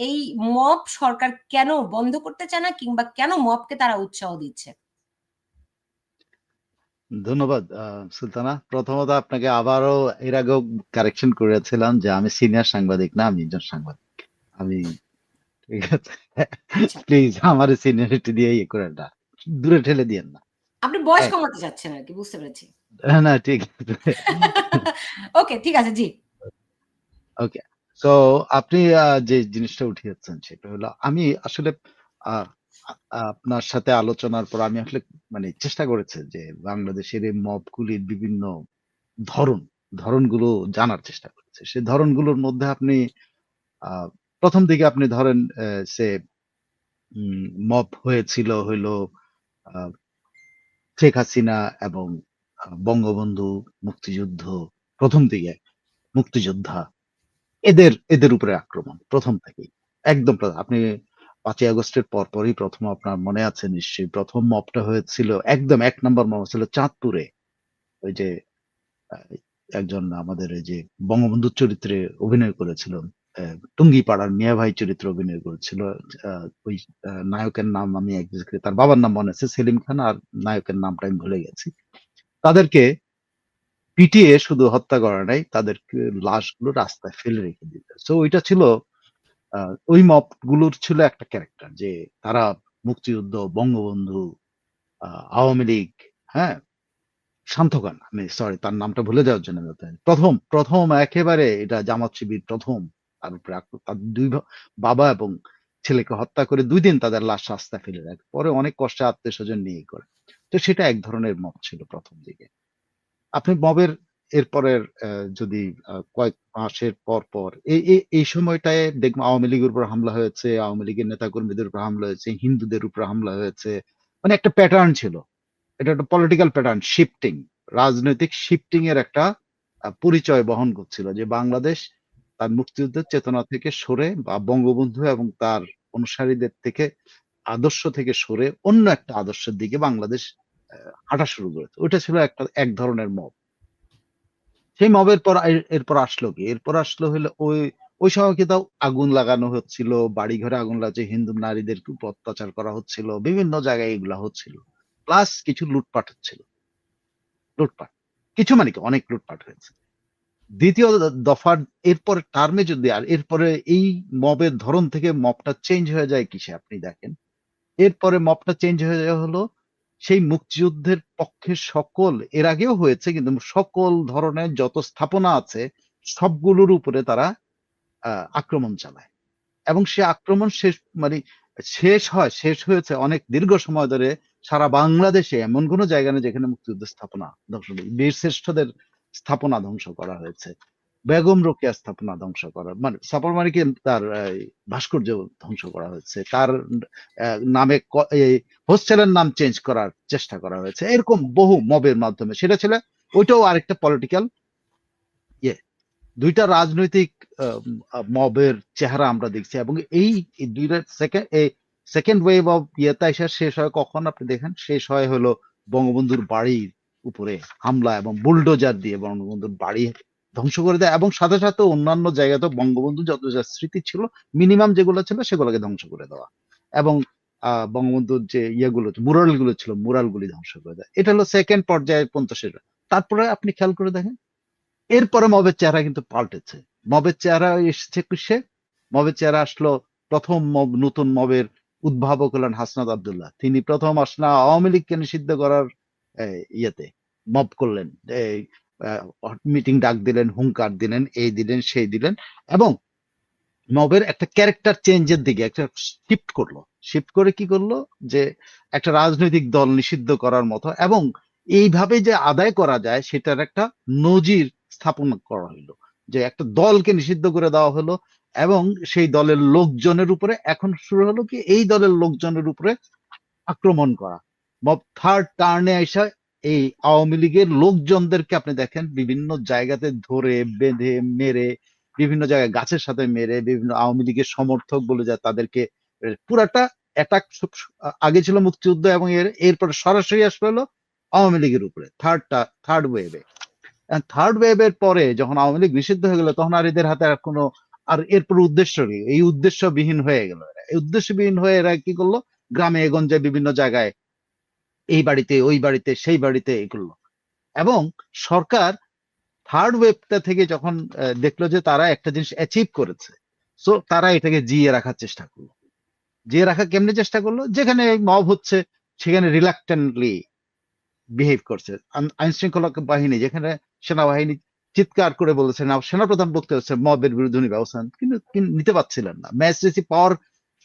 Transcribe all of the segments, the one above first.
এই মপ সরকার কেন বন্ধ করতে চায় না কিংবা কেন মপকে তারা উৎসাহ দিচ্ছে? ধন্যবাদ সুলতানা। প্রথমত আপনাকে আবারও এর আগেও কারেকশন করেছিলাম যে আমি সিনিয়র সাংবাদিক না আমি একজন সাংবাদিক। আমি ঠিক আছে। আচ্ছা। প্লিজ আমার সিনিয়রিটি দিয়ে ইয়ে করে না। দূরে ঠেলে দিয়েন না। আপনি বয়স কমাতে চাচ্ছেন আর কি বুঝতে পেরেছি। না ঠিক আছে। ওকে ঠিক আছে জি। ওকে তো আপনি যে জিনিসটা উঠিয়েছেন সেটা হলো, আমি আসলে আপনার সাথে আলোচনার পর আমি আসলে মানে চেষ্টা করেছি যে বাংলাদেশের এই মবগুলির বিভিন্ন ধরন, ধরনগুলো জানার চেষ্টা করেছে। সেই ধরনগুলোর মধ্যে আপনি প্রথম দিকে আপনি ধরেন সে মব হয়েছিল হইল শেখ হাসিনা এবং বঙ্গবন্ধু মুক্তিযুদ্ধ, প্রথম দিকে মুক্তিযোদ্ধা এদের এদের উপরে আক্রমণ, প্রথম থেকেই। একদম আপনি পাঁচই আগস্টের পরপরই প্রথম আপনার মনে আছে নিশ্চয়ই, প্রথম মপটা হয়েছিল, একদম এক নম্বর মব ছিল চাঁদপুরে। ওই যে একজন আমাদের এই যে বঙ্গবন্ধু চরিত্রে অভিনয় করেছিল টুঙ্গিপাড়ার মিয়া ভাই চরিত্রে অভিনয় করেছিল ওই নায়কের নাম আমি exactly, তার বাবার নাম মনে আছে, সেলিম খান, আর নায়কের নামটা আমি ভুলে গেছি। তাদেরকে পিটিয়ে শুধু হত্যা করা নাই তাদেরকে লাশগুলো রাস্তায় ফেলে রেখে দিতে সো ওইটা ছিল ওই মপগুলোর ছিল একটা ক্যারেক্টার যে তারা মুক্তিযুদ্ধ, বঙ্গবন্ধু আওয়ামী লীগ হ্যাঁ শান্তকান, আমি সরি তার নামটা ভুলে যাওয়ার জন্য প্রথম প্রথম একেবারে এটা জামাত শিবির প্রথম, তার উপরে তার দুই বাবা এবং ছেলেকে হত্যা করে দুই দিন তাদের লাশ রাস্তায় ফেলে রাখে। পরে অনেক কষ্টে আত্মীয় স্বজন নিয়ে করে। তো সেটা এক ধরনের মব ছিল প্রথম দিকে। আপনি মবের এরপরের যদি কয়েক মাসের পর পর এই সময়টায় দেখব আওয়ামী লীগের উপর হামলা হয়েছে, আওয়ামী লীগের নেতাকর্মীদের উপর হামলা হয়েছে, হিন্দুদের উপর হামলা হয়েছে মানে একটা প্যাটার্ন ছিল। এটা একটা পলিটিক্যাল প্যাটার্ন শিফটিং রাজনৈতিক শিফটিং এর একটা পরিচয় বহন করছিল যে বাংলাদেশ তার মুক্তিযুদ্ধের চেতনা থেকে সরে বা বঙ্গবন্ধু এবং তার অনুসারীদের থেকে আদর্শ থেকে সরে অন্য একটা আদর্শের দিকে বাংলাদেশ হাঁটা শুরু করেছে। ওইটা ছিল একটা, এক ধরনের মব। সেই মবের পর, এরপর আসলো কি? এরপর আসলো হলো ওই ওই সময় কিন্তু আগুন লাগানো হচ্ছিল বাড়ি ঘরে আগুন লাগছে, হিন্দু নারীদের উপর অত্যাচার করা হচ্ছিল, বিভিন্ন জায়গায় এগুলা হচ্ছিল। প্লাস কিছু লুটপাট হচ্ছিল। লুটপাট। কিছু মানে কি? অনেক লুটপাট হয়েছে। দ্বিতীয় দফার, এরপরে টার্মে যদি, আর এরপরে এই মবের ধরন থেকে মবটা চেঞ্জ হয়ে যায় কিসে আপনি দেখেন? এরপরে মবটা চেঞ্জ হয়ে যাওয়া হলো সেই মুক্তিযুদ্ধের পক্ষে সকল, এর আগেও হয়েছে, কিন্তু সকল ধরনের যত স্থাপনা আছে, সবগুলোর উপরে তারা আক্রমণ চালায়। এবং সে আক্রমণ শেষ মানে শেষ হয়, শেষ হয়েছে অনেক দীর্ঘ সময় ধরে সারা বাংলাদেশে এমন কোনো জায়গা নেই যেখানে মুক্তিযুদ্ধের স্থাপনা ধ্বংস বীর শ্রেষ্ঠদের স্থাপনা ধ্বংস করা হয়েছে। বেগম রোকেয়া স্থাপনা ধ্বংস করা মানে স্থাপনা মানে কি তার ভাস্কর্য ধ্বংস করা হয়েছে। তার নামে হোস্টেলের নাম চেঞ্জ করার চেষ্টা করা হয়েছে। এরকম বহু মবের মাধ্যমে। সেটা ছিল, ওইটাও আরেকটা পলিটিক্যাল ইয়ে দুইটা রাজনৈতিক মবের চেহারা আমরা দেখছি। এবং এই এই দুইটা সেকেন্ড এই সেকেন্ড ওয়েভ অফ ইয়েতা এসে শেষ হয় কখন আপনি দেখেন? শেষ হয় হলো বঙ্গবন্ধুর বাড়ির উপরে, হামলা এবং বুলডোজার দিয়ে বঙ্গবন্ধুর বাড়ি ধ্বংস করে দেয় এবং সাথে সাথে অন্যান্য জায়গাতে বঙ্গবন্ধু যত যা স্মৃতি ছিল মিনিমাম যেগুলো ছিল সেগুলোকে ধ্বংস করে দেওয়া। এবং বঙ্গবন্ধুর যে ইয়েগুলো মুরালগুলো ছিল মুরাল গুলি ধ্বংস করে দেয় এটা হলো সেকেন্ড পর্যায়ে পঞ্চাশের। তারপরে আপনি খেয়াল করে দেখেন, এরপরে মবের চেহারা কিন্তু পাল্টেছে। মবের চেহারা এসেছে কিসে? মবের চেহারা আসলো প্রথম মব, নতুন মবের উদ্ভাবক হলেন হাসনাত আব্দুল্লাহ। তিনি প্রথম আসনা আওয়ামী লীগকে নিষিদ্ধ করার ইয়েতে মব করলেন। মিটিং ডাক দিলেন, হুঙ্কার দিলেন, এই দিলেন, সেই দিলেন এবং মবের একটা ক্যারেক্টার চেঞ্জের দিকে একটা শিফট করল। শিফট করে কি করল? যে একটা রাজনৈতিক দল নিষিদ্ধ করার মতো এবং এইভাবে যে আদায় করা যায়, সেটার একটা নজির স্থাপন করা হলো যে একটা দলকে নিষিদ্ধ করে দেওয়া হলো এবং সেই দলের লোকজনের উপরে এখন শুরু হলো কি? এই দলের লোকজনের উপরে আক্রমণ করা। মব থার্ড টার্নে এসে এই আওয়ামী লীগের লোকজনদেরকে আপনি দেখেন, বিভিন্ন জায়গাতে ধরে বেঁধে, মেরে, বিভিন্ন জায়গায় গাছের সাথে মেরে, বিভিন্ন আওয়ামী লীগের সমর্থক বলে যায় তাদেরকে পুরাটা অ্যাটাক আগে ছিল মুক্তিযুদ্ধ এবং এর, এরপরে সরাসরি আসবে হলো আওয়ামী লীগের উপরে থার্ডটা থার্ড ওয়েভে থার্ড ওয়েভের পরে যখন আওয়ামী লীগ নিষিদ্ধ হয়ে গেল, তখন আর এদের হাতে আর কোনো, আর এরপর উদ্দেশ্য কি? এই উদ্দেশ্যবিহীন হয়ে গেল এই উদ্দেশ্যবিহীন হয়ে এরা কি করল? গ্রামে গঞ্জে বিভিন্ন জায়গায়। এই বাড়িতে, ওই বাড়িতে, সেই বাড়িতে করল। এবং সরকার থার্ড ওয়েবটা থেকে যখন দেখল যে তারা একটা জিনিস অ্যাচিভ করেছে সো তারা এটাকে জিয়ে রাখার চেষ্টা করল। জিয়ে রাখা কেমনে চেষ্টা করল? যেখানে মব হচ্ছে, সেখানে রিলাক্টেন্টলি বিহেভ করছে। আইন শৃঙ্খলা বাহিনী, যেখানে সেনাবাহিনী চিৎকার করে বলেছে না সেনাপ্রধান বলতে হচ্ছে মবের বিরুদ্ধে উনি ব্যবস্থা কিন্তু নিতে পারছিলেন না। ম্যাজিস্ট্রেসি পাওয়ার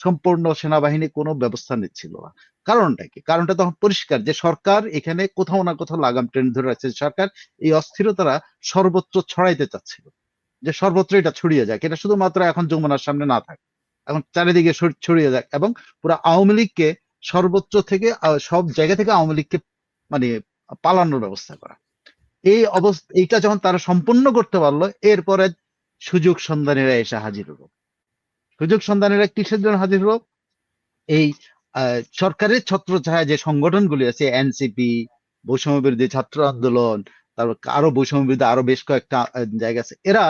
সম্পূর্ণ সেনাবাহিনী কোনো ব্যবস্থা নিচ্ছিল না। কারণটা কি? কারণটা তখন পরিষ্কার যে সরকার এখানে কোথাও না কোথাও লাগাম টেনে ধরে রাখছে। সরকার এই অস্থিরতারা সর্বত্র ছড়াইতে চাচ্ছিল যে সর্বত্র এটা ছড়িয়ে যাক। এটা শুধুমাত্র এখন যমুনার সামনে না থাকে। এখন চারিদিকে ছড়িয়ে যাক এবং পুরো আওয়ামী লীগকে সর্বোচ্চ থেকে সব জায়গা থেকে আওয়ামী লীগকে মানে পালানোর ব্যবস্থা করা। এই অবস্থা, এইটা যখন তারা সম্পূর্ণ করতে পারল, এরপরে সুযোগ সন্ধানীরা এসে হাজির হলো। সুযোগ সন্ধানীরা কিসের জন্য হাজির হলো। এই সরকারের ছত্রছায়া যে সংগঠনগুলি আছে, এনসিপি, বৈষম্য বিরোধী ছাত্র আন্দোলন, তারপর আরও বৈষম্য বিরোধী আরও বেশ কয়েকটা জায়গা আছে, এরা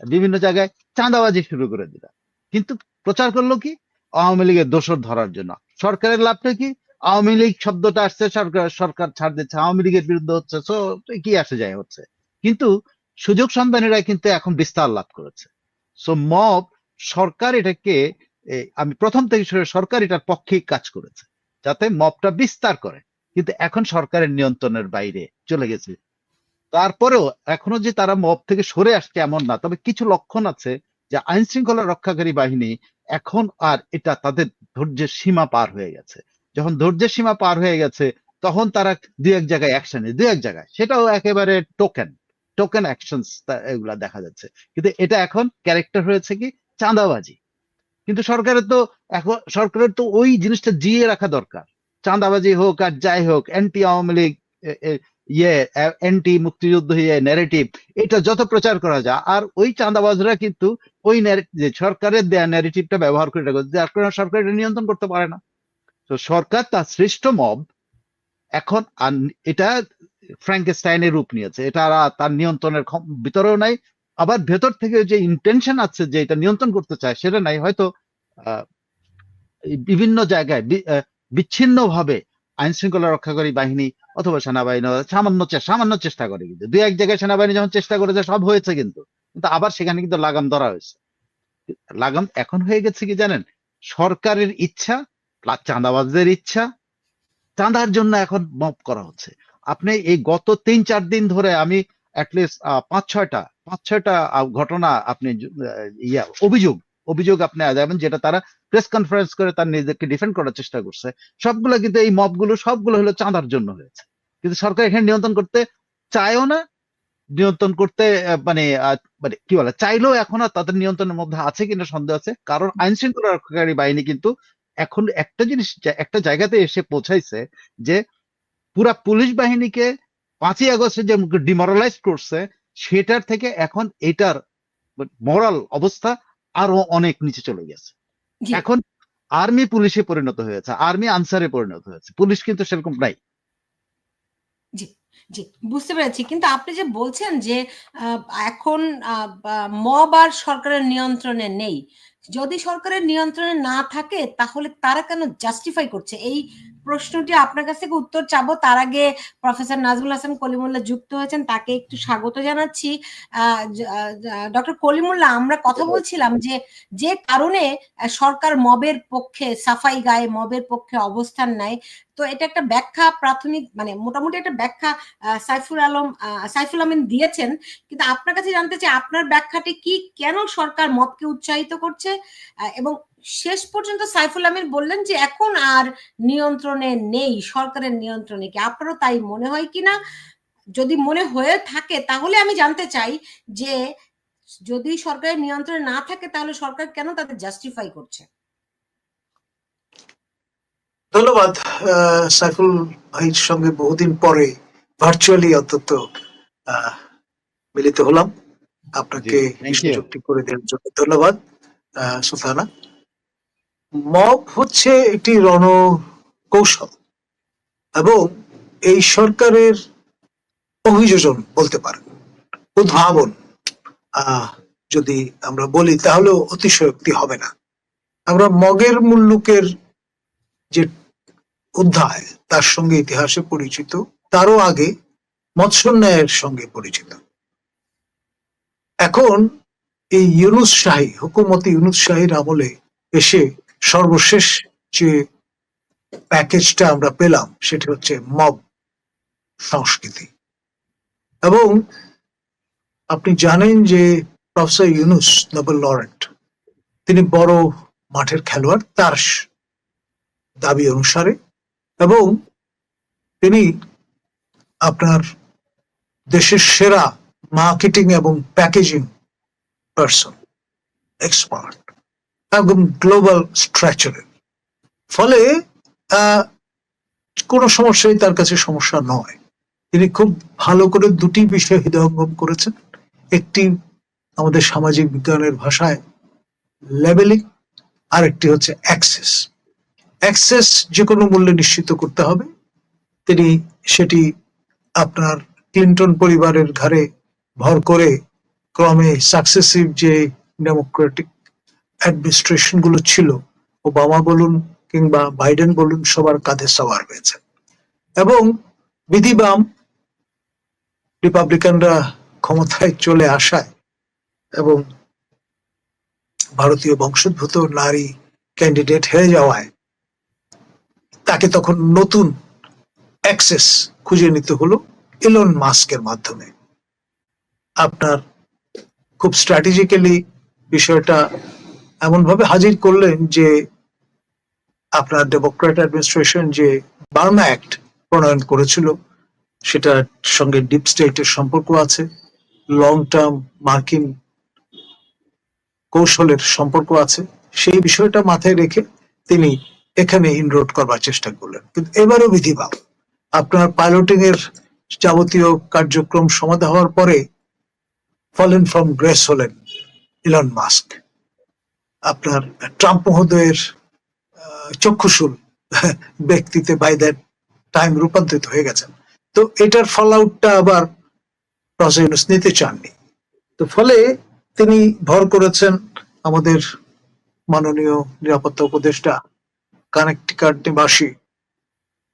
বিভিন্ন জায়গায় চাঁদাবাজি শুরু করে দিল। কিন্তু প্রচার করল কি? আওয়ামী লীগের দোষর ধরার জন্য। সরকারের লাভটা কি? আওয়ামী লীগ শব্দটা আসছে, সরকার সরকার ছাড় দিচ্ছে, আওয়ামী লীগের বিরুদ্ধে হচ্ছে কি আসে যায় হচ্ছে। কিন্তু সুযোগ সন্ধানীরা কিন্তু এখন বিস্তার লাভ করেছে। সো, মব সরকার এটাকে আমি প্রথম থেকে সরকার এটার পক্ষেই কাজ করেছে, যাতে মবটা বিস্তার করে। কিন্তু এখন সরকারের নিয়ন্ত্রণের বাইরে চলে গেছে। তারপরেও এখনও যে তারা মব থেকে সরে আসছে এমন না, তবে কিছু লক্ষণ আছে যে আইন শৃঙ্খলা রক্ষাকারী বাহিনী এখন আর এটা তাদের ধৈর্যের সীমা পার হয়ে গেছে। যখন ধৈর্যের সীমা পার হয়ে গেছে, তখন তারা দু এক জায়গায় অ্যাকশন দুই এক জায়গায়। সেটাও একেবারে টোকেন টোকেন অ্যাকশন এগুলা দেখা যাচ্ছে। কিন্তু এটা এখন ক্যারেক্টার হয়েছে কি চাঁদাবাজি। কিন্তু সরকারের তো এখন, সরকারের তো ওই জিনিসটা জিয়ে রাখা দরকার। চাঁদাবাজি হোক আর যাই হোক অ্যান্টি আওয়ামী লীগ ইয়ে অ্যান্টি মুক্তিযুদ্ধ ইয়ে ন্যারেটিভ এটা যত প্রচার করা যায় আর ওই চাঁদাবাজরা কিন্তু ওই যে সরকারের দেয়া ন্যারেটিভটা ব্যবহার করে রাখে, যার কারণে সরকার এটা নিয়ন্ত্রণ করতে পারে না। তো সরকার তার শ্রেষ্ঠ মব, এখন এটা ফ্র্যাঙ্কেস্টাইনের রূপ নিয়েছে। এটা তার নিয়ন্ত্রণের ভিতরেও নাই আবার ভেতর থেকে যে ইন্টেনশন আছে যে এটা নিয়ন্ত্রণ করতে চায়, সেটা নাই। হয়তো বিভিন্ন জায়গায় বিচ্ছিন্ন ভাবে আইন শৃঙ্খলা রক্ষাকারী বাহিনী অথবা সেনাবাহিনী, সামান্য সামান্য চেষ্টা করে কিন্তু। দুই এক জায়গায় সেনাবাহিনী যখন চেষ্টা করেছে সব হয়েছে কিন্তু। কিন্তু আবার সেখানে কিন্তু লাগাম ধরা হয়েছে। লাগাম এখন হয়ে গেছে কি জানেন? সরকারের ইচ্ছা চাঁদাবাজদের ইচ্ছা, চাঁদার জন্য এখন মপ করা হচ্ছে। আপনি এই গত তিন, চার দিন ধরে আমি অ্যাটলিস্ট পাঁচ, ছয়টা পাঁচ ছয়টা ঘটনা আপনি ইয়া, অভিযোগ অভিযোগ আপনি যাবেন যেটা তারা প্রেস কনফারেন্স করে তার নিজেদেরকে ডিফেন্ড করার চেষ্টা করছে। সবগুলো কিন্তু এই মবগুলো সবগুলো হলো চাঁদার জন্য হয়েছে। কিন্তু সরকার এখানে নিয়ন্ত্রণ করতে চায়ও না, নিয়ন্ত্রণ করতে মানে মানে কি বলে, চাইলেও এখন আর তাদের নিয়ন্ত্রণের মধ্যে আছে কিনা সন্দেহ আছে। কারণ আইন শৃঙ্খলা রক্ষাকারী বাহিনী কিন্তু এখন একটা জিনিস একটা জায়গাতে এসে পৌঁছাইছে যে পুরা পুলিশ বাহিনীকে পাঁচই আগস্টে যে ডিমোরালাইজ করছে সেটার থেকে এখন এটার মোরাল অবস্থা আরও অনেক নিচে চলে গেছে। এখন আর্মি পুলিশে পরিণত হয়েছে আর্মি আনসারে পরিণত হয়েছে পুলিশ কিন্তু সেরকম নাই। জি বুঝতে পেরেছি। কিন্তু আপনি যে বলছেন যে এখন মব আর সরকারের নিয়ন্ত্রণে নেই যদি সরকারের নিয়ন্ত্রণে না থাকে তাহলে তারা কেন জাস্টিফাই করছে? এই প্রশ্নটি আপনার কাছ থেকে উত্তর চাবো। তার আগে প্রফেসর নাজমুল হাসান কলিমুল্লাহ যুক্ত হয়েছেন তাকে একটু স্বাগত জানাচ্ছি। ডক্টর কলিমুল্লাহ আমরা কথা বলছিলাম যে যে কারণে সরকার মবের পক্ষে সাফাই গায়ে মবের পক্ষে অবস্থান নেয়। তো এটা একটা ব্যাখ্যা প্রাথমিক মানে মোটামুটি একটা ব্যাখ্যা আহ, সাইফুল আলম সাইফুল আমিন দিয়েছেন। কিন্তু আপনার কাছে জানতে চাই আপনার ব্যাখ্যাটি কি কেন সরকার মতকে উৎসাহিত করছে? এবং শেষ পর্যন্ত সাইফুল আমিন বললেন যে এখন আর নিয়ন্ত্রণে নেই সরকারের নিয়ন্ত্রণে কি? আপনারও তাই মনে হয় কিনা যদি মনে হয়ে থাকে তাহলে আমি জানতে চাই যে যদি সরকারের নিয়ন্ত্রণে না থাকে তাহলে সরকার কেন তাদের জাস্টিফাই করছে? ধন্যবাদ আহ, সাইফুল ভাইয়ের সঙ্গে বহুদিন পরে ভার্চুয়ালি অন্তত আহ, মিলিত হলাম। আপনাকে. সুযোগটি করে দেওয়ার জন্য ধন্যবাদ আহ, সুলতানা মব হচ্ছে একটি রণকৌশল এবং এই সরকারের অভিযোজন বলতে পারেন, উদ্ভাবন। যদি আমরা বলি তাহলেও অতিশয়োক্তি হবে না। আমরা মগের মুল্লুকের যে অধ্যায়, তার সঙ্গে ইতিহাসে পরিচিত, তারও আগে মৎস্যন্যায়ের সঙ্গে পরিচিত। এখন এই ইউনুস শাহী, হুকুমতি ইউনুস শাহীর আমলে এসে সর্বশেষ যে প্যাকেজটা আমরা পেলাম, সেটি হচ্ছে মব সংস্কৃতি। এবং আপনি জানেন যে প্রফেসর ইউনুস নোবেল লরেন্ট তিনি বড় মাঠের খেলোয়াড়, তার দাবি অনুসারে, এবং তিনি আপনার দেশের সেরা মার্কেটিং এবং প্যাকেজিং পার্সন এক্সপার্ট এবং গ্লোবাল স্ট্রাকচারের ফলে কোনো সমস্যাই তার কাছে সমস্যা নয়। তিনি খুব ভালো করে দুটি বিষয় হৃদয়ঙ্গম করেছেন। একটি আমাদের সামাজিক বিজ্ঞানের ভাষায় লেভেলিং আর একটি হচ্ছে অ্যাক্সেস অ্যাক্সেস যে কোনো মূল্যে নিশ্চিত করতে হবে। তিনি সেটি আপনার ক্লিন্টন পরিবারের ঘাড়ে ভর করে ক্রমে সাকসেসিভ যে ডেমোক্রেটিক অ্যাডমিনিস্ট্রেশনগুলো ছিল ওবামা বলুন কিংবা বাইডেন বলুন সবার কাঁধে সওয়ার হয়েছে। এবং বিধিবাম রিপাবলিকানরা ক্ষমতায় চলে আসায় এবং ভারতীয় বংশোদ্ভূত নারী ক্যান্ডিডেট হয়ে যাওয়ায় তাকে তখন নতুন অ্যাক্সেস খুঁজে নিতে হলো ইলন মাস্কের মাধ্যমে। আপনার খুব স্ট্র্যাটেজিক্যালি বিষয়টা এমনভাবে হাজির করলেন যে আপনার ডেমোক্রেট অ্যাডমিনিস্ট্রেশন যে বার্মা অ্যাক্ট প্রণয়ন করেছিল, সেটার সঙ্গে ডিপ স্টেটের সম্পর্ক আছে লং টার্ম মার্কিন কৌশলের সম্পর্ক আছে, সেই বিষয়টা মাথায় রেখে তিনি এখানে ইনরোড করবার চেষ্টা করলেন। কিন্তু এবারও বিধিবাম আপনার পাইলটিং এর যাবতীয় কার্যক্রম সমাধা হওয়ার পরে ফলেন ফ্রম গ্রেস হলেন ইলন মাস্ক আপনার ট্রাম্প মহোদয়ের চক্ষুশুল ব্যক্তিতে বাই দ্যাট টাইম রূপান্তরিত হয়ে গেছেন। তো এটার ফল আউটটা আবার ইউনুস নিতে চাননি। তো ফলে তিনি ভর করেছেন আমাদের মাননীয় নিরাপত্তা উপদেষ্টা কানেকটিকাট নিবাসী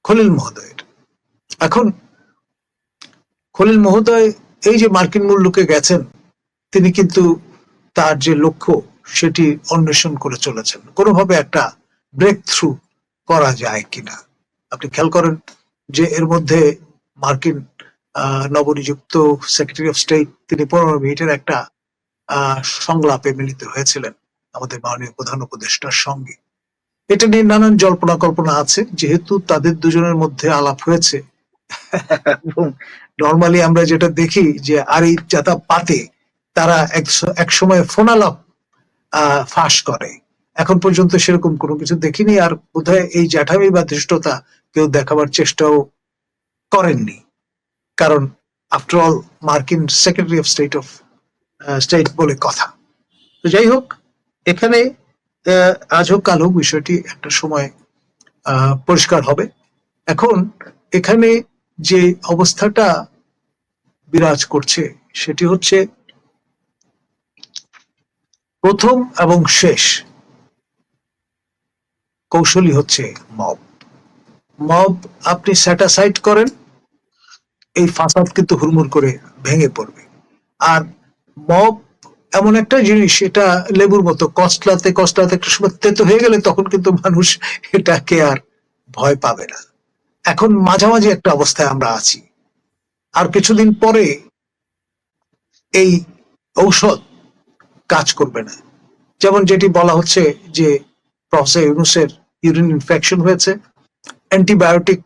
খলিল মহোদয়ের। এখন খলিল মহোদয় এই যে মার্কিন মূল্যকে গেছেন, তিনি কিন্তু তার যে লক্ষ্য সেটি অন্বেষণ করে চলেছেন। কোনোভাবে একটা ব্রেক থ্রু করা যায় কিনা? আপনি খেয়াল করেন যে এর মধ্যে মার্কিন নবনিযুক্ত সেক্রেটারি অফ স্টেট তিনি পনেরো মিনিটের একটা সংলাপে মিলিত হয়েছিলেন আমাদের মাননীয় প্রধান উপদেষ্টার সঙ্গে। এটা নিয়ে নানান জল্পনা কল্পনা আছে, যেহেতু তাদের দুজনের মধ্যে আলাপ হয়েছে। এবং নর্মালি আমরা যেটা দেখি যে আর এই যাতা পাতে, তারা এক- সময় ফোনালাপ ফাঁস করে। এখন পর্যন্ত সেরকম কোনো কিছু দেখিনি আর বোধহয় এই জ্যাঠামি বা ধৃষ্টতা কেউ দেখাবার চেষ্টাও করেননি। কারণ আফটার অল মার্কিন secretary of state of state বলে কথা। তো যাই হোক, এখানে আজ হোক, কাল হোক, বিষয়টি একটা সময় পরিষ্কার হবে। এখন, এখানে যে অবস্থাটা বিরাজ করছে, সেটি হচ্ছে প্রথম এবং শেষ। কৌশলী হচ্ছে মব। মব আপনি স্যাটাসাইড করেন, এই ফাসাদ কিন্তু হুড়মুড় করে ভেঙে পড়বে। আর মব এমন একটা জিনিস, এটা লেবুর মতো কষ্টলাতে কষ্টলাতে একটা সময় তেতো হয়ে গেলে তখন কিন্তু মানুষ এটাকে আর ভয় পাবে না। এখন মাঝামাঝি একটা অবস্থায় আমরা আছি। আর কিছুদিন পরে এই ঔষধ কাজ করবে না। যেমন যেটি বলা হচ্ছে যে প্রফেসর ইউনুসের ইউরিন ইনফেকশন হয়েছে, অ্যান্টিবায়োটিক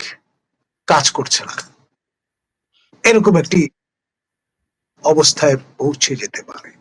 কাজ করছে না। এরকম একটি অবস্থায় পৌঁছে যেতে পারে।